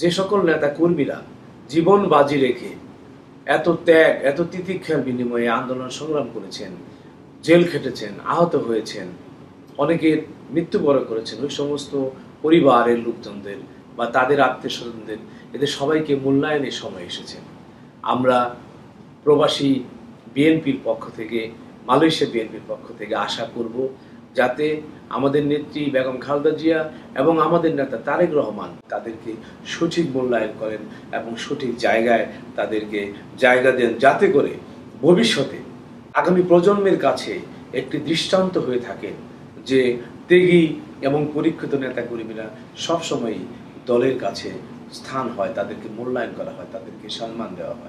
যে সকল নেতা কর্মীরা জীবন বাজি রেখে এত ত্যাগ, এত তিতিক্ষার বিনিময়ে আন্দোলন সংগ্রাম করেছেন, জেল খেটেছেন, আহত হয়েছেন, অনেকের মৃত্যুবরণ করেছেন, ওই সমস্ত পরিবারের লোকজনদের বা তাদের আত্মীয় স্বজনদের এদের সবাইকে মূল্যায়নের সময় এসেছেন আমরা প্রবাসী বিএনপির পক্ষ থেকে, মালয়েশিয়া বিএনপির পক্ষ থেকে আশা করব যাতে আমাদের নেত্রী বেগম খালেদা জিয়া এবং আমাদের নেতা তারেক রহমান তাদেরকে সঠিক মূল্যায়ন করেন এবং সঠিক জায়গায় তাদেরকে জায়গা দেন যাতে করে ভবিষ্যতে আগামী প্রজন্মের কাছে একটি দৃষ্টান্ত হয়ে থাকেন যে ত্যাগী এবং পরীক্ষিত নেতাকর্মীরা সবসময়ই দলের কাছে স্থান হয়, তাদেরকে মূল্যায়ন করা হয়, তাদেরকে সম্মান দেওয়া হয়।